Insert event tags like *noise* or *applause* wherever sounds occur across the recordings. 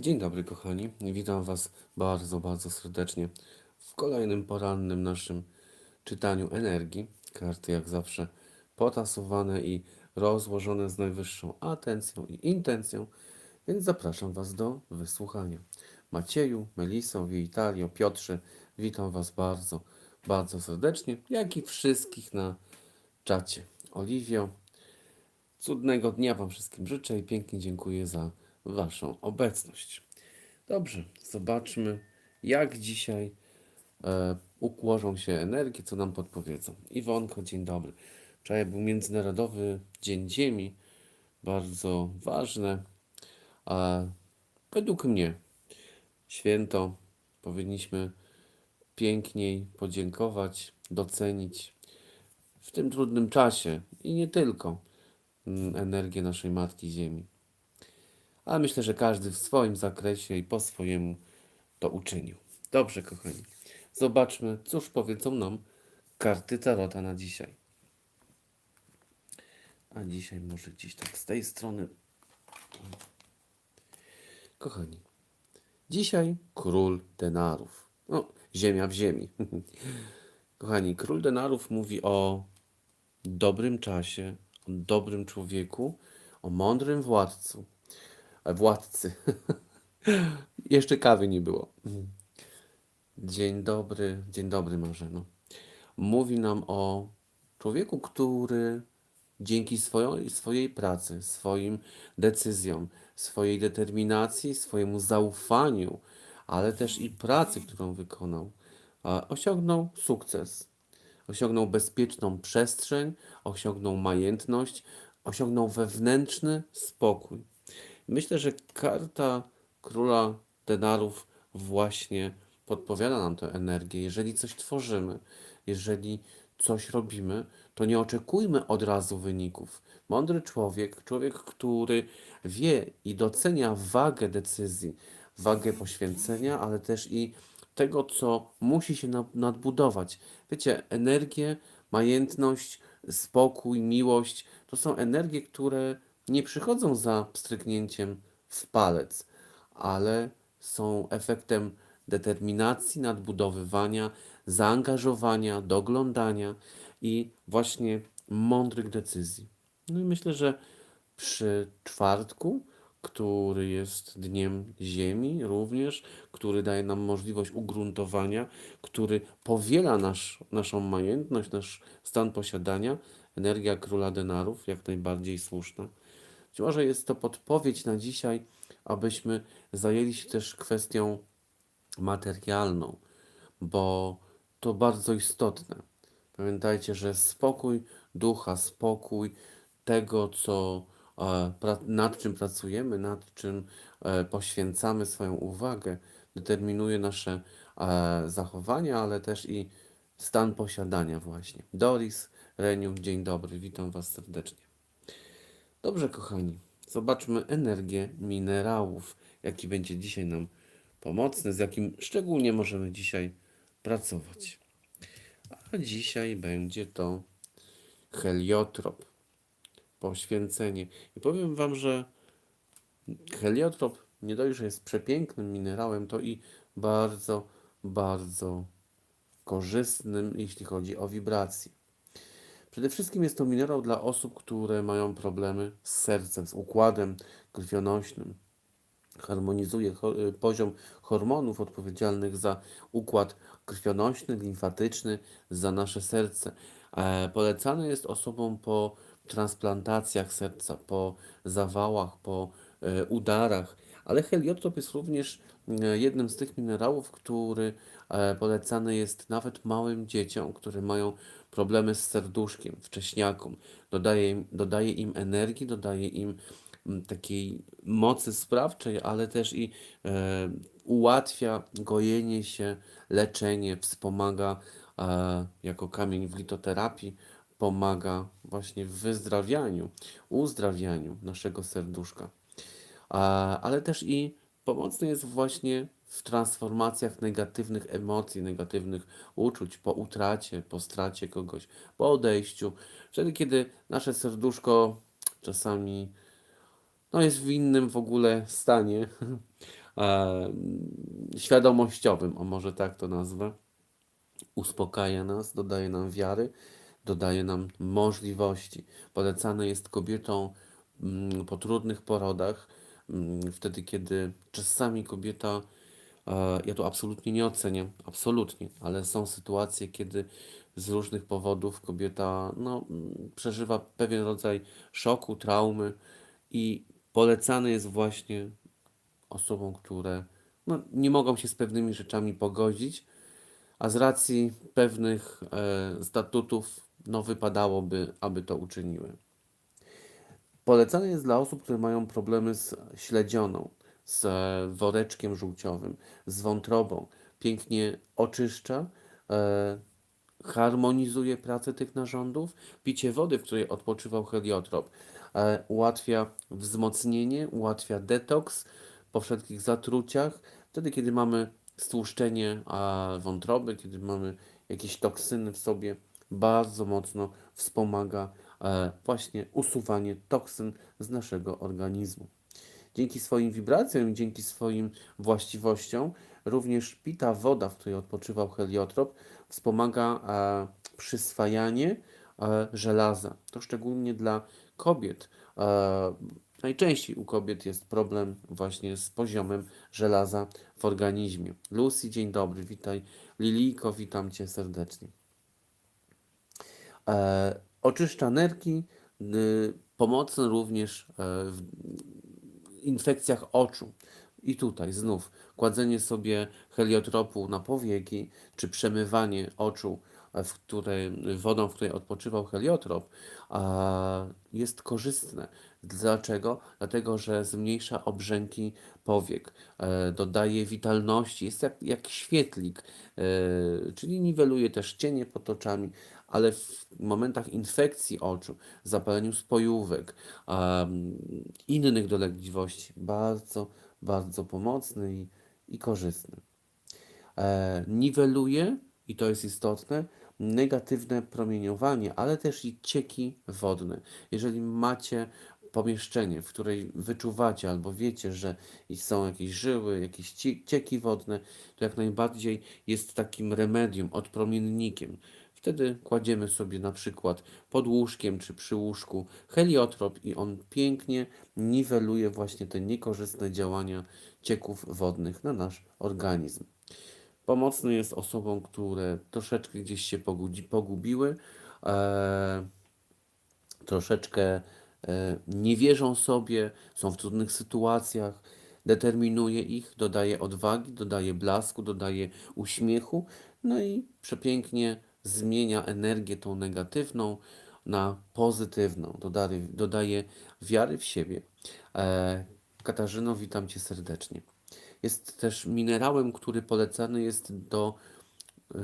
Dzień dobry, kochani. Witam Was bardzo, bardzo serdecznie w kolejnym porannym naszym czytaniu energii. Karty, jak zawsze, potasowane i rozłożone z najwyższą atencją i intencją, więc zapraszam Was do wysłuchania. Macieju, Meliso, Witalio, Piotrze, witam Was bardzo, bardzo serdecznie, jak i wszystkich na czacie. Oliwio, Cudnego dnia Wam wszystkim życzę i pięknie dziękuję za Waszą obecność. Dobrze, zobaczmy, jak dzisiaj e, ukłożą się energie, co nam podpowiedzą. Iwonko, dzień dobry. Wczoraj był Międzynarodowy Dzień Ziemi, bardzo ważne. A według mnie święto powinniśmy piękniej podziękować, docenić w tym trudnym czasie i nie tylko mm, energię naszej Matki Ziemi. Ale myślę, że każdy w swoim zakresie i po swojemu to uczynił. Dobrze, kochani. Zobaczmy, cóż powiedzą nam karty Tarota na dzisiaj. A dzisiaj może gdzieś tak z tej strony. Kochani, dzisiaj król denarów. No, ziemia w ziemi. *laughs* Kochani, król denarów mówi o dobrym czasie, o dobrym człowieku, o mądrym władcu. Władcy. *laughs* Jeszcze kawy nie było. Dzień dobry, dzień dobry Marzeno. Mówi nam o człowieku, który dzięki swojej, swojej pracy, swoim decyzjom, swojej determinacji, swojemu zaufaniu, ale też i pracy, którą wykonał, osiągnął sukces. Osiągnął bezpieczną przestrzeń, osiągnął majętność, osiągnął wewnętrzny spokój. Myślę, że karta króla denarów właśnie podpowiada nam tę energię. Jeżeli coś tworzymy, jeżeli coś robimy, to nie oczekujmy od razu wyników. Mądry człowiek, człowiek, który wie i docenia wagę decyzji, wagę poświęcenia, ale też i tego, co musi się na- nadbudować. Wiecie, energię, majętność, spokój, miłość to są energie, które nie przychodzą za pstryknięciem w palec, ale są efektem determinacji, nadbudowywania, zaangażowania, doglądania i właśnie mądrych decyzji. No i myślę, że przy czwartku, który jest dniem Ziemi również, który daje nam możliwość ugruntowania, który powiela nasz, naszą majętność, nasz stan posiadania, energia króla denarów, jak najbardziej słuszna. Być może jest to podpowiedź na dzisiaj, abyśmy zajęli się też kwestią materialną, bo to bardzo istotne. Pamiętajcie, że spokój ducha, spokój tego, co, e, nad czym pracujemy, nad czym e, poświęcamy swoją uwagę, determinuje nasze e, zachowania, ale też i stan posiadania właśnie. Doris, Reniu, dzień dobry, witam Was serdecznie. Dobrze, kochani, zobaczmy energię minerałów, jaki będzie dzisiaj nam pomocny, z jakim szczególnie możemy dzisiaj pracować. A dzisiaj będzie to heliotrop, poświęcenie. I powiem Wam, że heliotrop nie dość, że jest przepięknym minerałem, to i bardzo, bardzo korzystnym, jeśli chodzi o wibracje. Przede wszystkim jest to minerał dla osób, które mają problemy z sercem, z układem krwionośnym. Harmonizuje y, poziom hormonów odpowiedzialnych za układ krwionośny, limfatyczny, za nasze serce. E, Polecany jest osobom po transplantacjach serca, po zawałach, po e, udarach, ale heliotrop jest również e, jednym z tych minerałów, który polecany jest nawet małym dzieciom, które mają problemy z serduszkiem, wcześniakom. Dodaje, im- dodaje im energii, dodaje im mm, takiej mocy sprawczej, ale też i e, ułatwia gojenie się, leczenie, wspomaga e, jako kamień w litoterapii, pomaga właśnie w wyzdrawianiu, uzdrawianiu naszego serduszka. A, ale też i pomocny jest właśnie w transformacjach negatywnych emocji, negatywnych uczuć po utracie, po stracie kogoś, po odejściu. Wtedy, kiedy nasze serduszko czasami no, jest w innym w ogóle stanie, *laughs* e, świadomościowym, o może tak to nazwę. Uspokaja nas, dodaje nam wiary, dodaje nam możliwości. Polecane jest kobietom mm, po trudnych porodach, mm, wtedy kiedy czasami kobieta, ja to absolutnie nie oceniam, absolutnie, ale są sytuacje, kiedy z różnych powodów kobieta no, przeżywa pewien rodzaj szoku, traumy i polecane jest właśnie osobom, które no, nie mogą się z pewnymi rzeczami pogodzić, a z racji pewnych e, statutów no, wypadałoby, aby to uczyniły. Polecane jest dla osób, które mają problemy z śledzioną, z woreczkiem żółciowym, z wątrobą. Pięknie oczyszcza, e, harmonizuje pracę tych narządów. Picie wody, w której odpoczywał heliotrop, e, ułatwia wzmocnienie, ułatwia detoks po wszelkich zatruciach. Wtedy, kiedy mamy stłuszczenie a, wątroby, kiedy mamy jakieś toksyny w sobie, bardzo mocno wspomaga e, właśnie usuwanie toksyn z naszego organizmu. Dzięki swoim wibracjom i dzięki swoim właściwościom również pita woda, w której odpoczywał heliotrop, wspomaga e, przyswajanie e, żelaza. To szczególnie dla kobiet. E, najczęściej u kobiet jest problem właśnie z poziomem żelaza w organizmie. Lucy, dzień dobry, witaj. Lilijko, witam Cię serdecznie. E, oczyszcza nerki, y, pomocne również e, w infekcjach oczu. I tutaj znów kładzenie sobie heliotropu na powieki, czy przemywanie oczu e, w której, wodą, w której odpoczywał heliotrop, a, jest korzystne. Dlaczego? Dlatego, że zmniejsza obrzęki powiek, e, dodaje witalności, jest jak, jak świetlik, e, czyli niweluje też cienie pod oczami, ale w momentach infekcji oczu, zapaleniu spojówek, um, innych dolegliwości, bardzo, bardzo pomocny i, i korzystny. E, niweluje, i to jest istotne, negatywne promieniowanie, ale też i cieki wodne. Jeżeli macie pomieszczenie, w której wyczuwacie albo wiecie, że są jakieś żyły, jakieś cieki wodne, to jak najbardziej jest takim remedium, odpromiennikiem. Wtedy kładziemy sobie na przykład pod łóżkiem czy przy łóżku heliotrop i on pięknie niweluje właśnie te niekorzystne działania cieków wodnych na nasz organizm. Pomocny jest osobom, które troszeczkę gdzieś się pogubiły, e, troszeczkę e, nie wierzą sobie, są w trudnych sytuacjach, determinuje ich, dodaje odwagi, dodaje blasku, dodaje uśmiechu, no i przepięknie zmienia energię tą negatywną na pozytywną, dodaje, dodaje wiary w siebie. E, Katarzyno, witam Cię serdecznie. Jest też minerałem, który polecany jest do, y,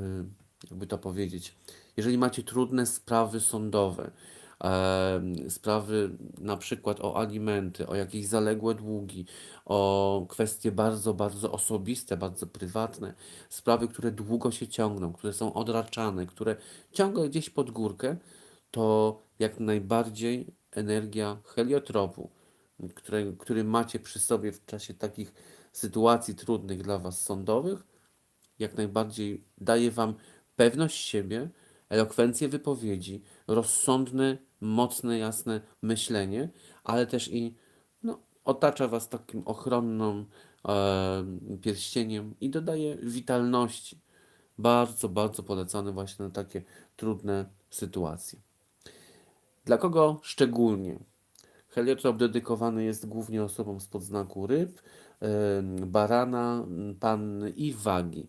jakby to powiedzieć, jeżeli macie trudne sprawy sądowe, sprawy na przykład o alimenty, o jakieś zaległe długi, o kwestie bardzo, bardzo osobiste, bardzo prywatne, sprawy, które długo się ciągną, które są odraczane, które ciągle gdzieś pod górkę, to jak najbardziej energia heliotropu, który, który macie przy sobie w czasie takich sytuacji trudnych dla Was sądowych, jak najbardziej daje Wam pewność siebie, elokwencję wypowiedzi, rozsądne, mocne, jasne myślenie, ale też i no, otacza Was takim ochronną e, pierścieniem i dodaje witalności. Bardzo, bardzo polecany właśnie na takie trudne sytuacje. Dla kogo szczególnie? Heliotrop dedykowany jest głównie osobom z podznaku ryb, barana, panny i wagi.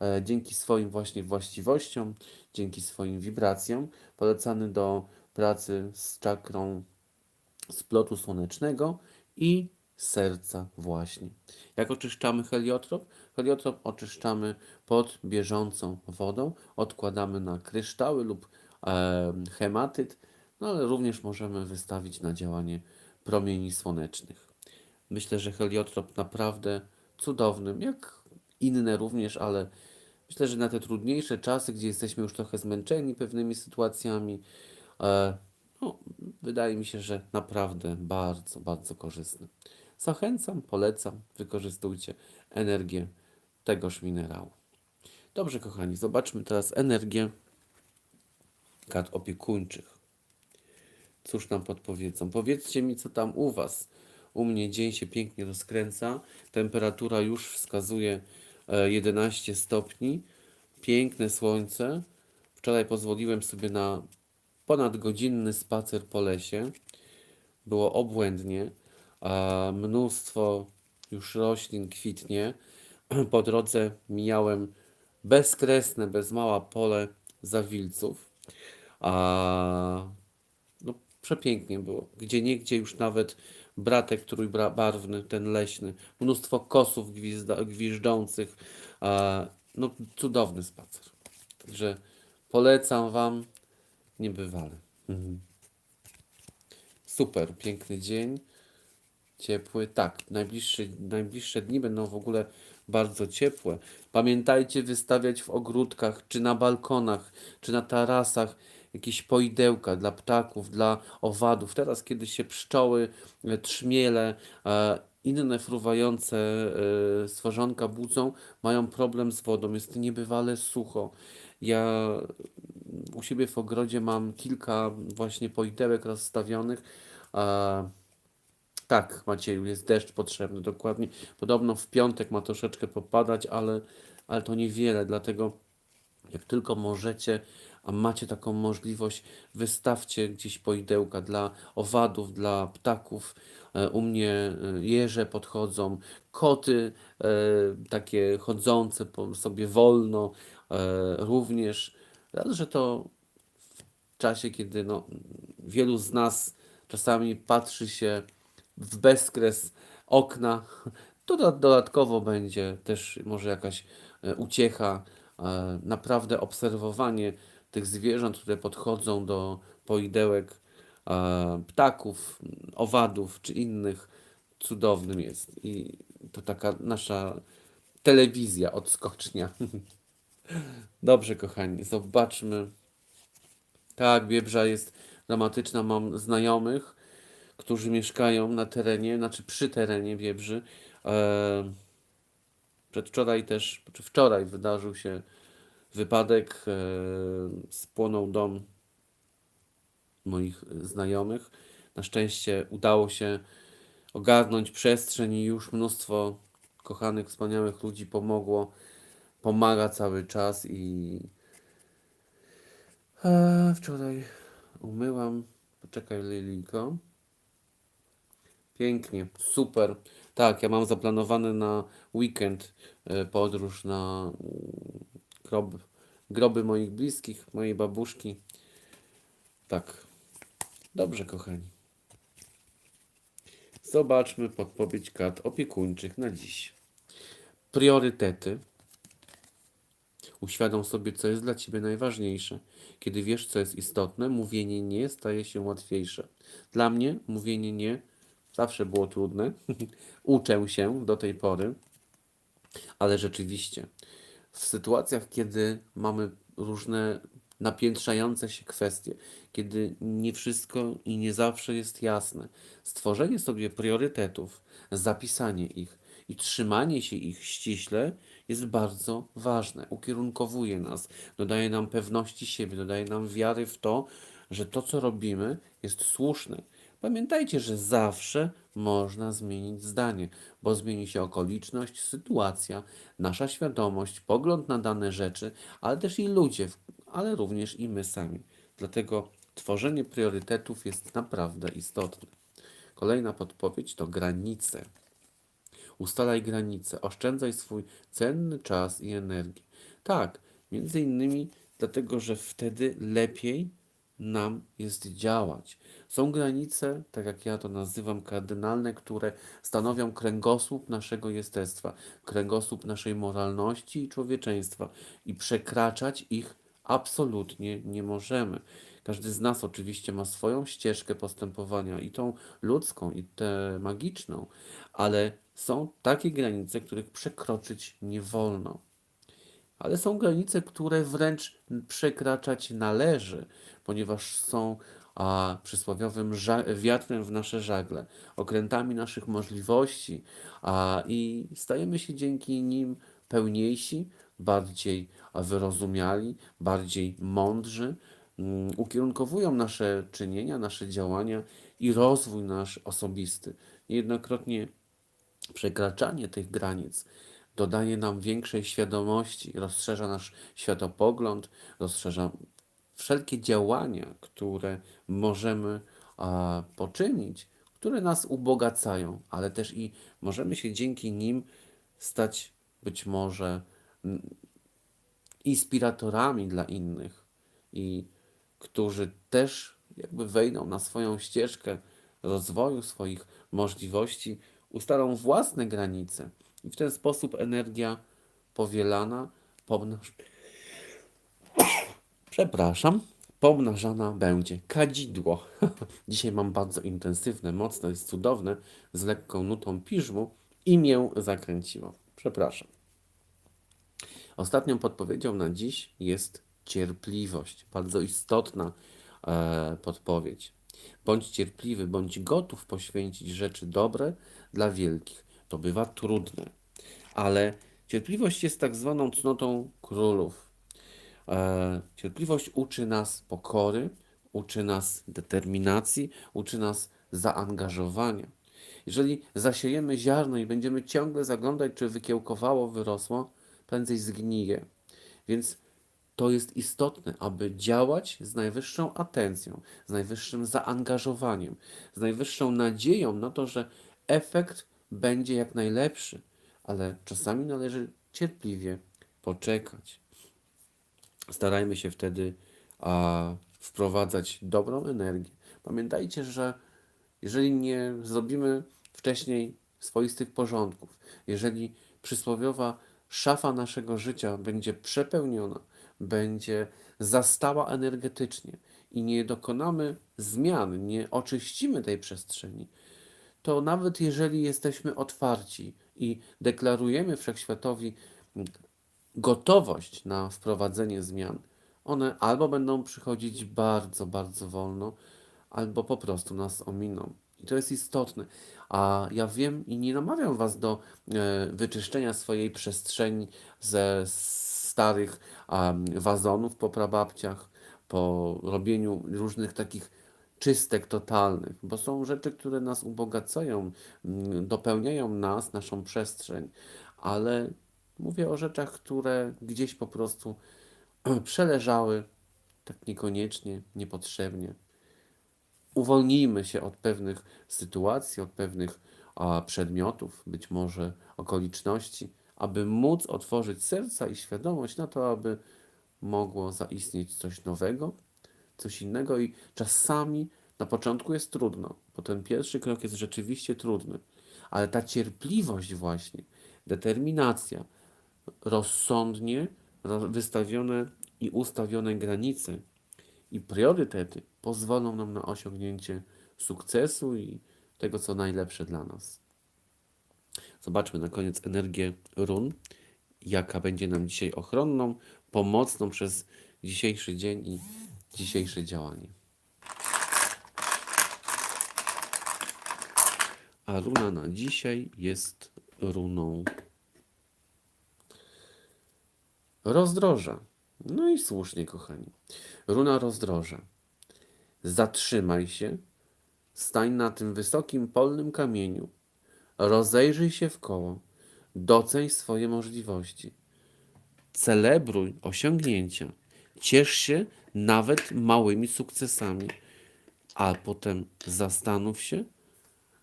E, dzięki swoim właśnie właściwościom, dzięki swoim wibracjom, polecany do pracy z czakrą splotu słonecznego i serca właśnie. Jak oczyszczamy heliotrop? Heliotrop oczyszczamy pod bieżącą wodą, odkładamy na kryształy lub e, hematyt, no ale również możemy wystawić na działanie promieni słonecznych. Myślę, że heliotrop naprawdę cudownym, jak inne również, ale myślę, że na te trudniejsze czasy, gdzie jesteśmy już trochę zmęczeni pewnymi sytuacjami, no, wydaje mi się, że naprawdę bardzo, bardzo korzystny. Zachęcam, polecam, wykorzystujcie energię tegoż minerału. Dobrze, kochani, zobaczmy teraz energię kart opiekuńczych. Cóż nam podpowiedzą? Powiedzcie mi, co tam u Was. U mnie dzień się pięknie rozkręca. Temperatura już wskazuje e, 11 stopni. Piękne słońce. Wczoraj pozwoliłem sobie na ponadgodzinny spacer po lesie. Było obłędnie. A mnóstwo już roślin kwitnie. *clears throat* Po drodze mijałem bezkresne, bez mała pole zawilców. A no, przepięknie było. Gdzie niegdzie już nawet bratek trójbarwny, ten leśny, mnóstwo kosów gwiżdżących. A, no, cudowny spacer. Także polecam Wam niebywale. Mhm. Super, piękny dzień. Ciepły, tak. Najbliższe, najbliższe dni będą w ogóle bardzo ciepłe. Pamiętajcie wystawiać w ogródkach, czy na balkonach, czy na tarasach jakieś poidełka dla ptaków, dla owadów. Teraz, kiedy się pszczoły, e, trzmiele, e, inne fruwające e, stworzonka budzą, mają problem z wodą. Jest niebywale sucho. Ja u siebie w ogrodzie mam kilka właśnie poidełek rozstawionych. E, tak, Macieju, jest deszcz potrzebny, dokładnie. Podobno w piątek ma troszeczkę popadać, ale, ale to niewiele, dlatego jak tylko możecie, a macie taką możliwość, wystawcie gdzieś poidełka dla owadów, dla ptaków. E, U mnie e, jeże podchodzą, koty e, takie chodzące sobie wolno również. Raz, że to w czasie, kiedy no, wielu z nas czasami patrzy się w bezkres okna, to do- dodatkowo będzie też może jakaś e, uciecha, e, naprawdę obserwowanie tych zwierząt, które podchodzą do poidełek e, ptaków, owadów czy innych, cudownym jest. I to taka nasza telewizja odskocznia. *laughs* Dobrze, kochani, zobaczmy. Tak, Biebrza jest dramatyczna. Mam znajomych, którzy mieszkają na terenie, znaczy przy terenie Biebrzy. E, przedwczoraj też, czy wczoraj wydarzył się wypadek, e, spłonął dom moich znajomych. Na szczęście udało się ogarnąć przestrzeń i już mnóstwo kochanych, wspaniałych ludzi pomogło, pomaga cały czas i e, wczoraj umyłam, poczekaj Liliko. Pięknie, super. Tak, ja mam zaplanowany na weekend e, podróż na mm, grob, groby moich bliskich, mojej babuszki. Tak. Dobrze, kochani. Zobaczmy podpowiedź kart opiekuńczych na dziś. Priorytety. Uświadom sobie, co jest dla Ciebie najważniejsze. Kiedy wiesz, co jest istotne, mówienie nie staje się łatwiejsze. Dla mnie mówienie nie zawsze było trudne. *laughs* Uczę się do tej pory, ale rzeczywiście w sytuacjach, kiedy mamy różne napiętrzające się kwestie, kiedy nie wszystko i nie zawsze jest jasne, stworzenie sobie priorytetów, zapisanie ich i trzymanie się ich ściśle jest bardzo ważne. Ukierunkowuje nas, dodaje nam pewności siebie, dodaje nam wiary w to, że to, co robimy, jest słuszne. Pamiętajcie, że zawsze można zmienić zdanie, bo zmieni się okoliczność, sytuacja, nasza świadomość, pogląd na dane rzeczy, ale też i ludzie, ale również i my sami. Dlatego tworzenie priorytetów jest naprawdę istotne. Kolejna podpowiedź to granice. Ustalaj granice, oszczędzaj swój cenny czas i energię. Tak, między innymi dlatego, że wtedy lepiej nam jest działać. Są granice, tak jak ja to nazywam, kardynalne, które stanowią kręgosłup naszego jestestwa, kręgosłup naszej moralności i człowieczeństwa i przekraczać ich absolutnie nie możemy. Każdy z nas oczywiście ma swoją ścieżkę postępowania, i tą ludzką, i tę magiczną, ale są takie granice, których przekroczyć nie wolno. Ale są granice, które wręcz przekraczać należy, ponieważ są a przysłowiowym wiatrem w nasze żagle, okrętami naszych możliwości, a i stajemy się dzięki nim pełniejsi, bardziej wyrozumiali, bardziej mądrzy, ukierunkowują nasze czynienia, nasze działania i rozwój nasz osobisty. Niejednokrotnie przekraczanie tych granic dodaje nam większej świadomości, rozszerza nasz światopogląd, rozszerza wszelkie działania, które możemy a, poczynić, które nas ubogacają, ale też i możemy się dzięki nim stać być może mm, inspiratorami dla innych i którzy też jakby wejdą na swoją ścieżkę rozwoju swoich możliwości, ustalą własne granice i w ten sposób energia powielana, pomnaż... *coughs* przepraszam, pomnażana będzie kadzidło. *laughs* Dzisiaj mam bardzo intensywne, mocne, jest cudowne, z lekką nutą piżmu i mię zakręciło. Przepraszam. Ostatnią podpowiedzią na dziś jest cierpliwość. Bardzo istotna e, podpowiedź. Bądź cierpliwy, bądź gotów poświęcić rzeczy dobre dla wielkich. To bywa trudne, ale cierpliwość jest tak zwaną cnotą królów. E, cierpliwość uczy nas pokory, uczy nas determinacji, uczy nas zaangażowania. Jeżeli zasiejemy ziarno i będziemy ciągle zaglądać, czy wykiełkowało, wyrosło, prędzej zgnije. Więc to jest istotne, aby działać z najwyższą atencją, z najwyższym zaangażowaniem, z najwyższą nadzieją na to, że efekt będzie jak najlepszy, ale czasami należy cierpliwie poczekać. Starajmy się wtedy a, wprowadzać dobrą energię. Pamiętajcie, że jeżeli nie zrobimy wcześniej swoistych porządków, jeżeli przysłowiowa szafa naszego życia będzie przepełniona, będzie zastała energetycznie i nie dokonamy zmian, nie oczyścimy tej przestrzeni, to nawet jeżeli jesteśmy otwarci i deklarujemy wszechświatowi gotowość na wprowadzenie zmian, one albo będą przychodzić bardzo, bardzo wolno, albo po prostu nas ominą. I to jest istotne. A ja wiem i nie namawiam Was do e, wyczyszczenia swojej przestrzeni ze starych um, wazonów po prababciach, po robieniu różnych takich czystek totalnych, bo są rzeczy, które nas ubogacają, mm, dopełniają nas, naszą przestrzeń, ale mówię o rzeczach, które gdzieś po prostu *clears throat* przeleżały tak niekoniecznie, niepotrzebnie. Uwolnijmy się od pewnych sytuacji, od pewnych a, przedmiotów, być może okoliczności, aby móc otworzyć serca i świadomość na to, aby mogło zaistnieć coś nowego, coś innego i czasami na początku jest trudno, bo ten pierwszy krok jest rzeczywiście trudny, ale ta cierpliwość właśnie, determinacja, rozsądnie wystawione i ustawione granice i priorytety pozwolą nam na osiągnięcie sukcesu i tego, co najlepsze dla nas. Zobaczmy na koniec energię run, jaka będzie nam dzisiaj ochronną, pomocną przez dzisiejszy dzień i dzisiejsze działanie. A runa na dzisiaj jest runą rozdroża. No i słusznie, kochani. Runa rozdroża. Zatrzymaj się, stań na tym wysokim polnym kamieniu, rozejrzyj się w koło, doceń swoje możliwości, celebruj osiągnięcia, ciesz się nawet małymi sukcesami, a potem zastanów się,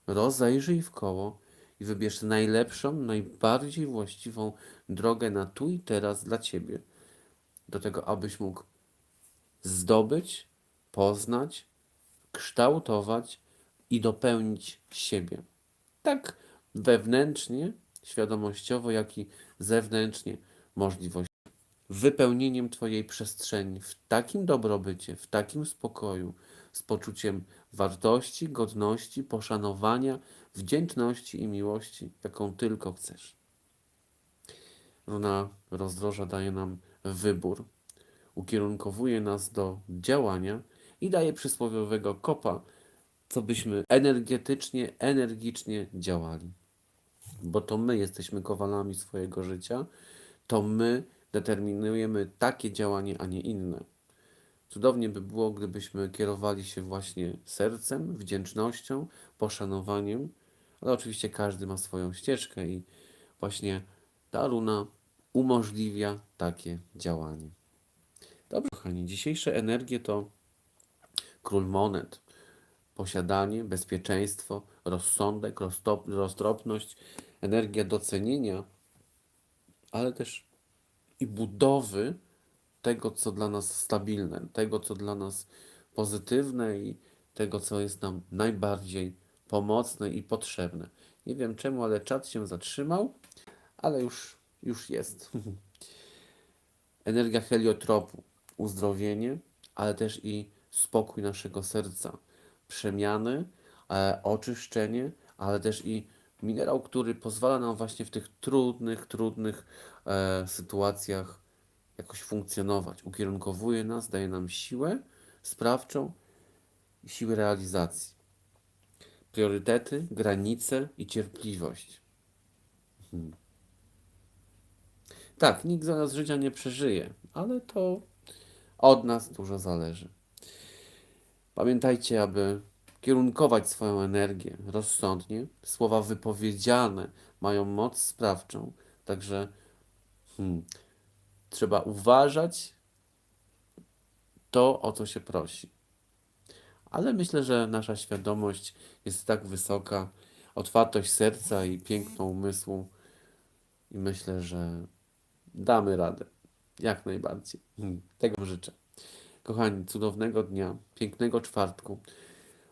rozejrzyj w koło i wybierz najlepszą, najbardziej właściwą drogę na tu i teraz dla Ciebie, do tego, abyś mógł zdobyć, poznać, kształtować i dopełnić siebie. Tak wewnętrznie, świadomościowo, jak i zewnętrznie możliwość. Wypełnieniem Twojej przestrzeni w takim dobrobycie, w takim spokoju, z poczuciem wartości, godności, poszanowania, wdzięczności i miłości, jaką tylko chcesz. Runa rozdroża daje nam wybór, ukierunkowuje nas do działania i daje przysłowiowego kopa, co byśmy energetycznie, energicznie działali. Bo to my jesteśmy kowalami swojego życia, to my determinujemy takie działanie, a nie inne. Cudownie by było, gdybyśmy kierowali się właśnie sercem, wdzięcznością, poszanowaniem, ale oczywiście każdy ma swoją ścieżkę i właśnie ta runa umożliwia takie działanie. Dobrze, kochani, dzisiejsze energie to król monet, posiadanie, bezpieczeństwo, rozsądek, roztop, roztropność, energia docenienia, ale też i budowy tego, co dla nas stabilne, tego, co dla nas pozytywne i tego, co jest nam najbardziej pomocne i potrzebne. Nie wiem czemu, ale czat się zatrzymał, ale już, już jest. *laughs* Energia heliotropu, uzdrowienie, ale też i spokój naszego serca, przemiany, e, oczyszczenie, ale też i minerał, który pozwala nam właśnie w tych trudnych, trudnych e, sytuacjach jakoś funkcjonować. Ukierunkowuje nas, daje nam siłę sprawczą i siłę realizacji. Priorytety, granice i cierpliwość. Hmm. Tak, nikt za nas życia nie przeżyje, ale to od nas dużo zależy. Pamiętajcie, aby kierunkować swoją energię rozsądnie. Słowa wypowiedziane mają moc sprawczą, także hmm, trzeba uważać to, o co się prosi. Ale myślę, że nasza świadomość jest tak wysoka, otwartość serca i piękno umysłu, i myślę, że damy radę. Jak najbardziej. Hmm, Tego życzę. Kochani, cudownego dnia, pięknego czwartku.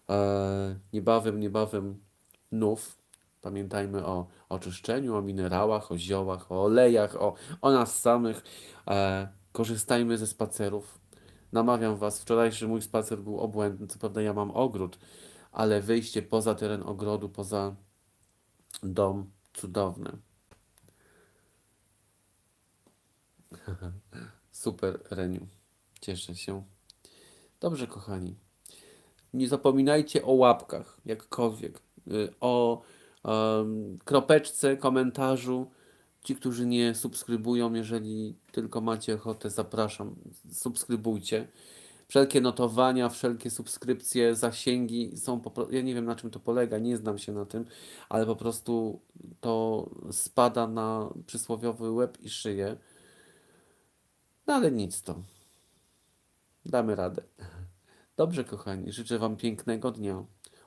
Eee, niebawem, niebawem nów. Pamiętajmy o oczyszczeniu, o minerałach, o ziołach, o olejach, o, o nas samych. Eee, korzystajmy ze spacerów. Namawiam Was, wczorajszy mój spacer był obłędny. Co prawda ja mam ogród, ale wyjście poza teren ogrodu, poza dom, cudowne. *laughs* Super, Reniu. Cieszę się. Dobrze, kochani. Nie zapominajcie o łapkach, jakkolwiek. Y, O em, kropeczce, komentarzu. Ci, którzy nie subskrybują, jeżeli tylko macie ochotę, zapraszam. Subskrybujcie. Wszelkie notowania, wszelkie subskrypcje, zasięgi są po prostu. Ja nie wiem na czym to polega, nie znam się na tym, ale po prostu to spada na przysłowiowy łeb i szyję. No ale nic to. Damy radę. Dobrze, kochani, życzę Wam pięknego dnia,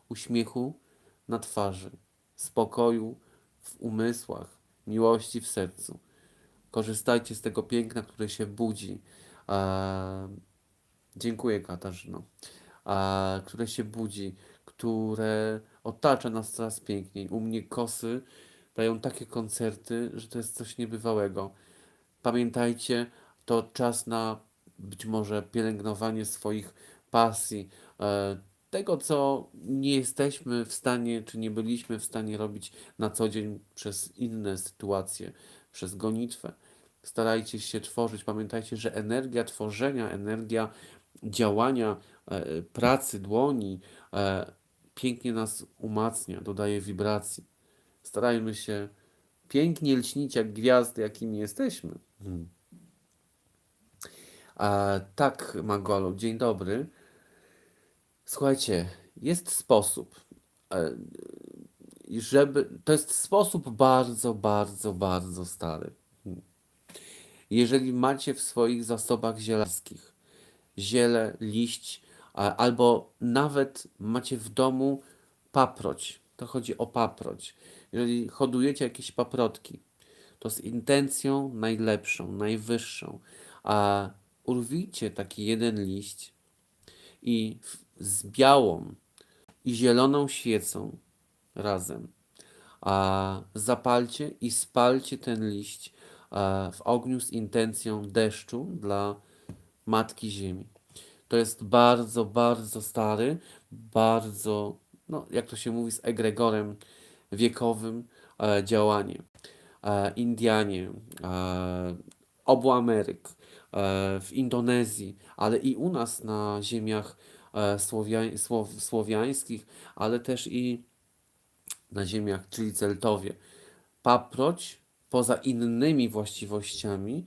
uśmiechu na twarzy, spokoju w umysłach, miłości w sercu. Korzystajcie z tego piękna, które się budzi. Eee, dziękuję, Katarzyno. Eee, które się budzi, które otacza nas coraz piękniej. U mnie kosy dają takie koncerty, że to jest coś niebywałego. Pamiętajcie, to czas na być może pielęgnowanie swoich pasji, e, tego, co nie jesteśmy w stanie, czy nie byliśmy w stanie robić na co dzień przez inne sytuacje, przez gonitwę. Starajcie się tworzyć. Pamiętajcie, że energia tworzenia, energia działania, e, pracy dłoni e, pięknie nas umacnia, dodaje wibracji. Starajmy się pięknie lśnić jak gwiazdy, jakimi jesteśmy. Hmm. A, tak, Magolo, dzień dobry. Słuchajcie, jest sposób, e, żeby. To jest sposób bardzo, bardzo, bardzo stary. Jeżeli macie w swoich zasobach zielarskich ziele, liść, albo nawet macie w domu paproć, to chodzi o paproć. Jeżeli hodujecie jakieś paprotki, to z intencją najlepszą, najwyższą, a urwijcie taki jeden liść i w- z białą i zieloną świecą razem a zapalcie i spalcie ten liść a, w ogniu z intencją deszczu dla Matki Ziemi. To jest bardzo, bardzo stary, bardzo, no jak to się mówi, z egregorem wiekowym e, działanie. E, Indianie, e, obu Ameryk, e, w Indonezji, ale i u nas na ziemiach e, słow, słowiańskich, ale też i na ziemiach, czyli Celtowie. Paproć poza innymi właściwościami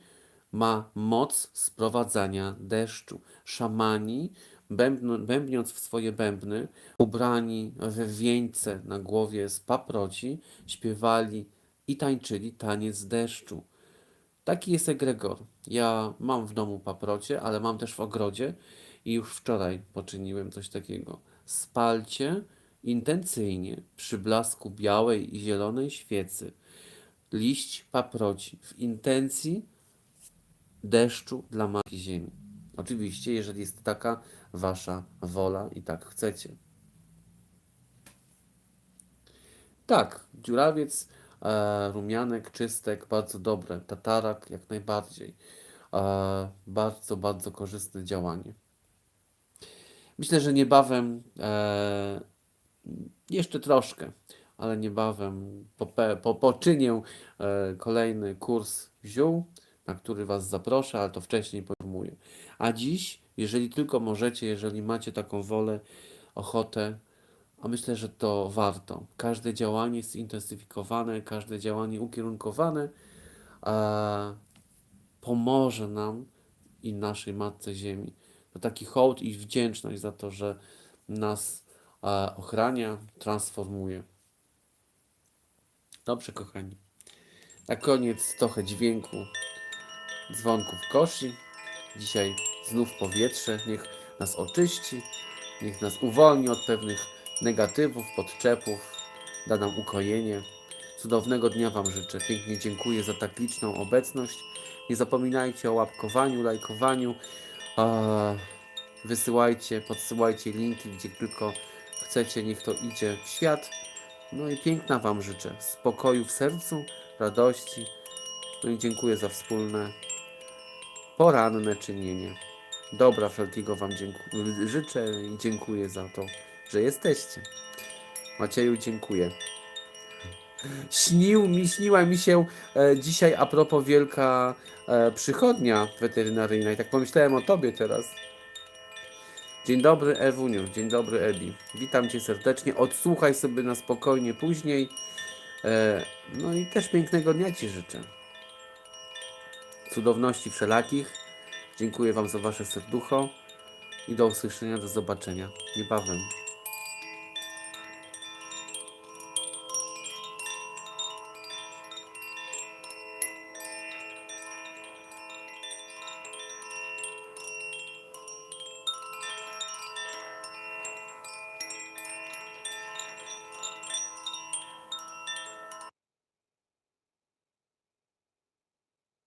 ma moc sprowadzania deszczu. Szamani, bębniąc w swoje bębny, ubrani we wieńce na głowie z paproci, śpiewali i tańczyli taniec deszczu. Taki jest egregor. Ja mam w domu paprocie, ale mam też w ogrodzie i już wczoraj poczyniłem coś takiego. Spalcie intencyjnie przy blasku białej i zielonej świecy liść paproci w intencji deszczu dla Matki Ziemi. Oczywiście, jeżeli jest taka wasza wola i tak chcecie. Tak, dziurawiec, e, rumianek, czystek, bardzo dobre. Tatarak jak najbardziej. E, bardzo, bardzo korzystne działanie. Myślę, że niebawem, e, jeszcze troszkę, ale niebawem pope, po, e, kolejny kurs ziół, na który Was zaproszę, ale to wcześniej poinformuję. A dziś, jeżeli tylko możecie, jeżeli macie taką wolę, ochotę, a myślę, że to warto. Każde działanie zintensyfikowane, każde działanie ukierunkowane e, pomoże nam i naszej Matce Ziemi. To taki hołd i wdzięczność za to, że nas e, ochrania, transformuje. Dobrze, kochani. Na koniec trochę dźwięku dzwonków koszy. Dzisiaj znów powietrze, niech nas oczyści, niech nas uwolni od pewnych negatywów, podczepów, da nam ukojenie. Cudownego dnia Wam życzę. Pięknie dziękuję za tak liczną obecność. Nie zapominajcie o łapkowaniu, lajkowaniu. A, wysyłajcie, podsyłajcie linki, gdzie tylko chcecie, niech to idzie w świat. No i piękna Wam życzę. Spokoju w sercu, radości. No i dziękuję za wspólne poranne czynienie. Dobra wszelkiego Wam życzę i dziękuję za to, że jesteście. Macieju, dziękuję. Śnił mi, śniła mi się e, dzisiaj a propos wielka e, przychodnia weterynaryjna i tak pomyślałem o Tobie teraz. Dzień dobry Ewuniu, dzień dobry Ebi. Witam Cię serdecznie. Odsłuchaj sobie na spokojnie później. E, no i też pięknego dnia Ci życzę. Cudowności wszelakich. Dziękuję Wam za Wasze serducho i do usłyszenia, do zobaczenia niebawem.